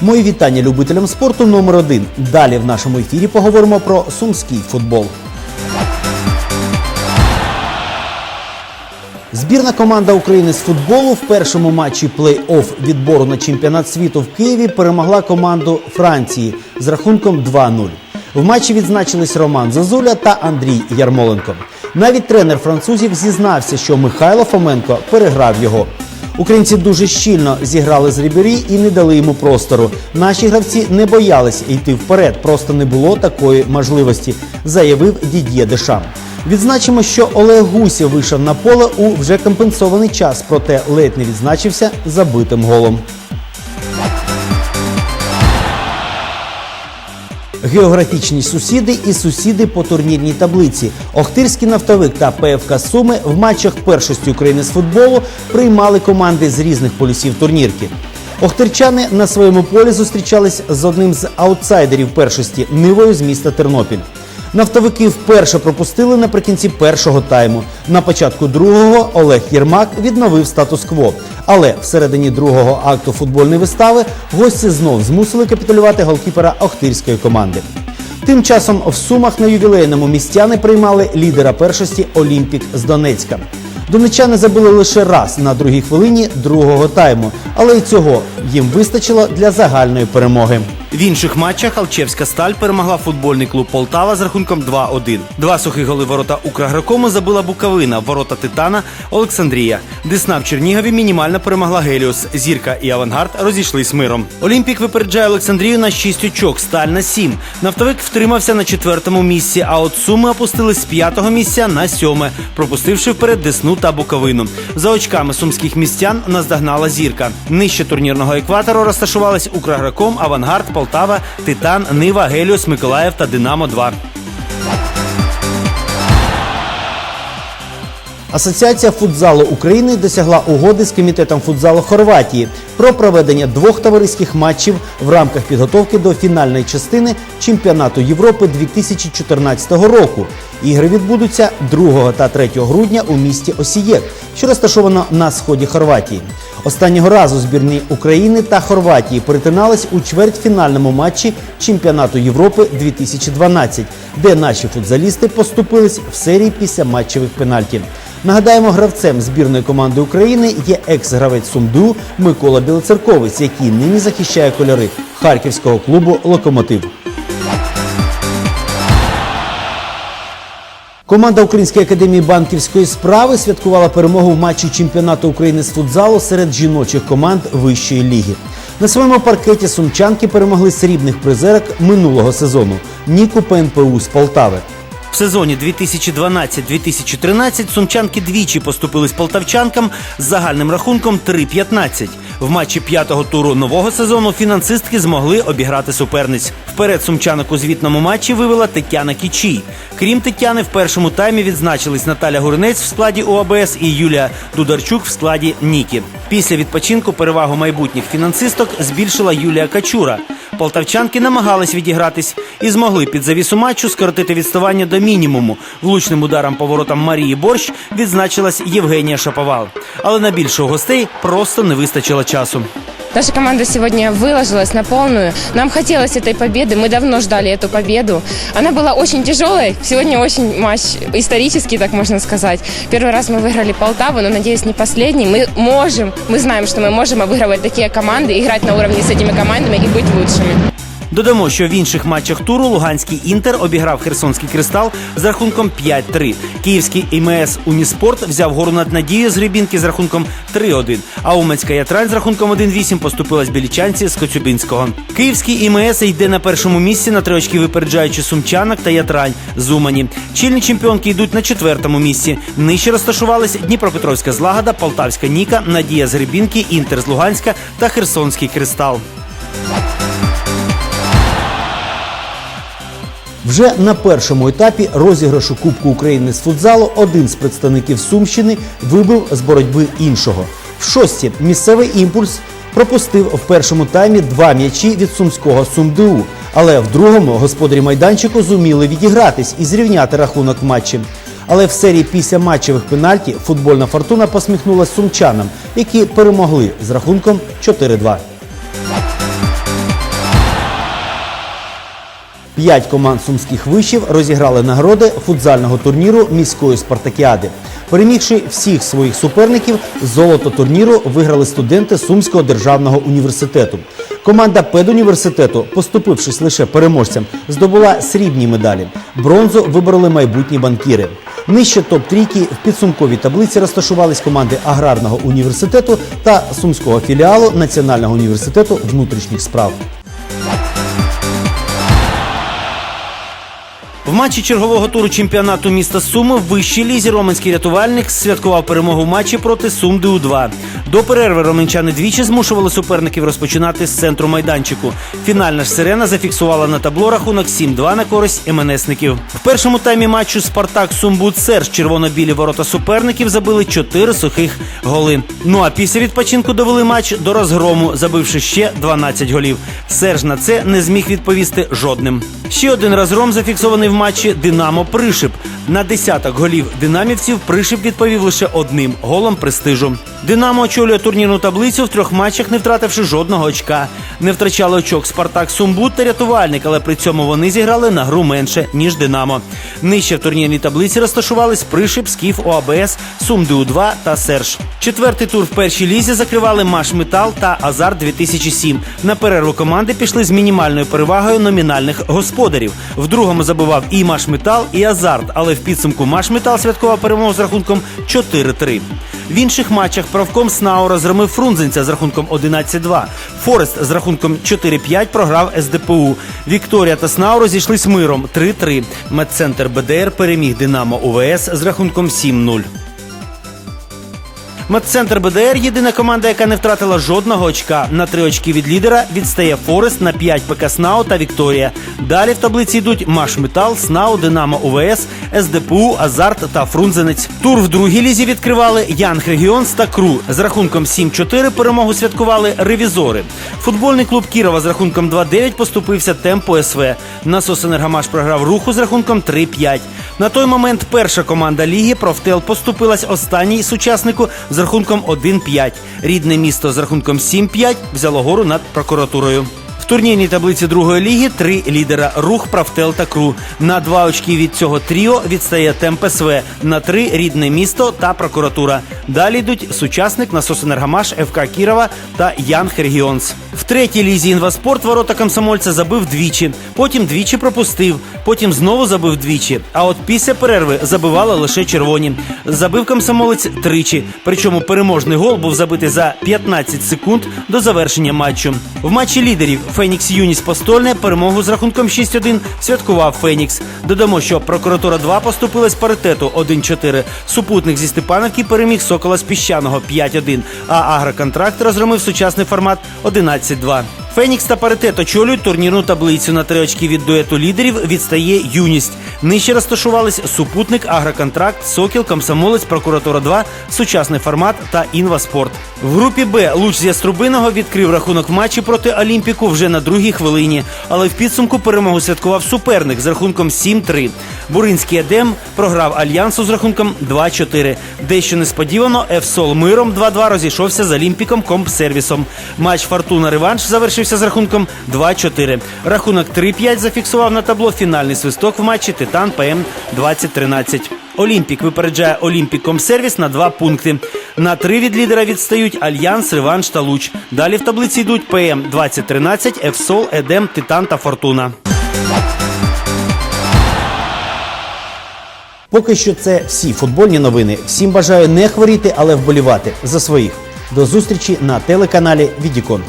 Мої вітання любителям спорту номер один. Далі в нашому ефірі поговоримо про сумський футбол. Збірна команда України з футболу в першому матчі плей-офф відбору на чемпіонат світу в Києві перемогла команду Франції з рахунком 2-0. В матчі відзначились Роман Зозуля та Андрій Ярмоленко. Навіть тренер французів зізнався, що Михайло Фоменко переграв його. Українці дуже щільно зіграли з Рібері і не дали йому простору. Наші гравці не боялись йти вперед, просто не було такої можливості, заявив Дід'є Дешам. Відзначимо, що Олег Гуся вийшов на поле у вже компенсований час, проте ледь не відзначився забитим голом. Географічні сусіди і сусіди по турнірній таблиці. Охтирський нафтовик та ПФК Суми в матчах першості України з футболу приймали команди з різних полюсів турнірки. Охтирчани на своєму полі зустрічались з одним з аутсайдерів першості Нивою з міста Тернопіль. Нафтовики вперше пропустили наприкінці першого тайму. На початку другого Олег Єрмак відновив статус-кво. Але всередині другого акту футбольної вистави гості знов змусили капітулювати голкіпера Охтирської команди. Тим часом в Сумах на ювілейному містяни приймали лідера першості Олімпік з Донецька. Донечани забили лише раз на другій хвилині другого тайму, але й цього їм вистачило для загальної перемоги. В інших матчах Алчевська сталь перемогла футбольний клуб Полтава з рахунком 2-1. Два сухі голи ворота Украгрокому забила Буковина, ворота Титана Олександрія. Десна в Чернігові мінімально перемогла Геліус. Зірка і Авангард розійшлись миром. Олімпік випереджає Олександрію на 6 очок, сталь на 7. Нафтовик втримався на четвертому місці, а от суми опустились з п'ятого місця на сьоме, пропустивши вперед Десну та Буковину. За очками сумських містян наздогнала зірка. Нижче турнірного екватору розташувались Украгроком, Авангард, Полтава, Титан, Нива, Геліос, Миколаїв та Динамо 2 Асоціація футзалу України досягла угоди з комітетом футзалу Хорватії про проведення двох товариських матчів в рамках підготовки до фінальної частини чемпіонату Європи 2014 року. Ігри відбудуться 2 та 3 грудня у місті Осієк, що розташовано на сході Хорватії. Останнього разу збірні України та Хорватії перетинались у чвертьфінальному матчі чемпіонату Європи 2012, де наші футзалісти поступились в серії після матчевих пенальтів. Нагадаємо, гравцем збірної команди України є екс-гравець Сумду Микола Білоцерковець, який нині захищає кольори харківського клубу Локомотив. Команда Української академії банківської справи святкувала перемогу в матчі чемпіонату України з футзалу серед жіночих команд вищої ліги. На своєму паркеті сумчанки перемогли срібних призерок минулого сезону Ніку ПНПУ з Полтави. В сезоні 2012-2013 сумчанки двічі поступились полтавчанкам з загальним рахунком 3-15. В матчі п'ятого туру нового сезону фінансистки змогли обіграти суперниць. Вперед сумчанок у звітному матчі вивела Тетяна Кічій. Крім Тетяни, в першому таймі відзначились Наталя Гуринець в складі УАБС і Юлія Дударчук в складі Нікі. Після відпочинку перевагу майбутніх фінансисток збільшила Юлія Качура. Полтавчанки намагались відігратись і змогли під завісу матчу скоротити відставання до мінімуму. Влучним ударом по воротам Марії Борщ відзначилась Євгенія Шаповал. Але на більшого гостей просто не вистачило часу. Наша команда сегодня выложилась на полную. Нам хотелось этой победы. Мы давно ждали эту победу. Она была очень тяжелой. Сегодня очень матч исторический, так можно сказать. Первый раз мы выиграли Полтаву, но, надеюсь, не последний. Мы можем, мы знаем, что мы можем обыгрывать такие команды, играть на уровне с этими командами и быть лучшими. Додамо, що в інших матчах туру Луганський інтер обіграв Херсонський кристал з рахунком 5-3. Київський ІМС Уніспорт взяв гору над надією з Гребінки з рахунком 3-1. А Уманська Ятрань з рахунком 1-8 поступилась білічанці з Коцюбинського. Київський ІМС йде на першому місці на три очки випереджаючи сумчанок та Ятрань з Умані. Чільні чемпіонки йдуть на четвертому місці. Нижче розташувались Дніпропетровська злагода, Полтавська Ніка, Надія з Гребінки, Інтер з Луганська та Херсонський кристал. Вже на першому етапі розіграшу Кубку України з футзалу один з представників Сумщини вибив з боротьби іншого. В шості місцевий імпульс пропустив в першому таймі два м'ячі від сумського Сумду. Але в другому господарі майданчику зуміли відігратись і зрівняти рахунок матчі. Але в серії після матчевих пенальті футбольна фортуна посміхнулася сумчанам, які перемогли з рахунком 4-2. П'ять команд сумських вишів розіграли нагороди футзального турніру міської спартакіади. Перемігши всіх своїх суперників, золото турніру виграли студенти Сумського державного університету. Команда педуніверситету, поступившись лише переможцям, здобула срібні медалі. Бронзу вибороли майбутні банкіри. Нижче топ-трійки в підсумковій таблиці розташувались команди аграрного університету та сумського філіалу Національного університету внутрішніх справ. Матчі чергового туру чемпіонату міста Суми в вищій лізі романський рятувальник святкував перемогу в матчі проти Сум ДУ-2. До перерви романчани двічі змушували суперників розпочинати з центру майданчику. Фінальна ж сирена зафіксувала на табло рахунок 7-2 на користь МНСників. В першому таймі матчу Спартак Сумбут Серж червоно-білі ворота суперників забили 4 сухих голи. Ну а після відпочинку довели матч до розгрому, забивши ще 12 голів. Серж на це не зміг відповісти жодним. Ще один розгром зафіксований в матчі Динамо Пришип. На десяток голів динамівців Пришип відповів лише одним голом престижу. Динамо очолює турнірну таблицю в трьох матчах, не втративши жодного очка. Не втрачали очок Спартак Сумбут та рятувальник, але при цьому вони зіграли на гру менше ніж Динамо. Нижче в турнірній таблиці розташувались Пришип, Скіф, ОАБС, Сум ДУ-2 та Серж. Четвертий тур в першій лізі закривали Маш Метал та Азар 2007. На перерву команди пішли з мінімальною перевагою номінальних господарів. В другому забивав і Маш Метал, і Азарт, але в підсумку Маш Метал святкував перемогу з рахунком 4-3. В інших матчах правком СНАУ розгромив Фрунзенця з рахунком 11-2. Форест з рахунком 4-5 програв СДПУ. Вікторія та СНАУ розійшлись миром 3-3. Медцентр БДР переміг Динамо УВС з рахунком 7-0. Медцентр БДР єдина команда, яка не втратила жодного очка. На три очки від лідера відстає Форест на 5 ПК СНАУ та Вікторія. Далі в таблиці йдуть Маш Метал, СНАУ, Динамо УВС, СДПУ, Азарт та Фрунзенець. Тур в другій лізі відкривали Янг Регіонс та Кру. З рахунком 7-4 перемогу святкували ревізори. Футбольний клуб Кірова з рахунком 2-9 поступився темпо СВ. Насос Енергомаш програв руху з рахунком 3-5. На той момент перша команда ліги Профтел поступилась останній сучаснику з рахунком 1-5. Рідне місто з рахунком 7-5 взяло гору над прокуратурою. Турнірній таблиці другої ліги три лідера рух, Правтел та Кру. На два очки від цього тріо відстає Темп СВ, на три рідне місто та прокуратура. Далі йдуть сучасник насос Енергомаш, ФК Кірова та Янг Регіонс. В третій лізі інваспорт ворота комсомольця забив двічі, потім двічі пропустив, потім знову забив двічі. А от після перерви забивали лише червоні. Забив комсомолець тричі. Причому переможний гол був забитий за 15 секунд до завершення матчу. В матчі лідерів Фенікс Юніс Постольне перемогу з рахунком 6-1 святкував Фенікс. Додамо, що прокуратура 2 поступилась паритету 1-4. Супутник зі Степановки переміг Сокола з піщаного 5-1, а агроконтракт розгромив сучасний формат 11-2. Фенікс та паритет очолюють турнірну таблицю. На три очки від дуету лідерів відстає юність. Нижче розташувались супутник, агроконтракт, Сокіл, Комсомолець, Прокуратура 2, сучасний формат та Інваспорт. В групі Б Луч з Яструбиного відкрив рахунок в матчі проти Олімпіку вже на другій хвилині. Але в підсумку перемогу святкував суперник з рахунком 7-3. Буринський Едем програв Альянсу з рахунком 2-4. Дещо несподівано ФСОЛ Миром 2-2 розійшовся з Олімпіком Компсервісом. Матч Фортуна Реванш завершився з рахунком 2-4. Рахунок 3-5 зафіксував на табло фінальний свисток в матчі Титан ПМ 2013. Олімпік випереджає Олімпік Комсервіс на два пункти. На три від лідера відстають Альянс, Реванш та Луч. Далі в таблиці йдуть ПМ 2013, ФСОЛ, Едем, Титан та Фортуна. Поки що це всі футбольні новини. Всім бажаю не хворіти, але вболівати за своїх. До зустрічі на телеканалі Відікон.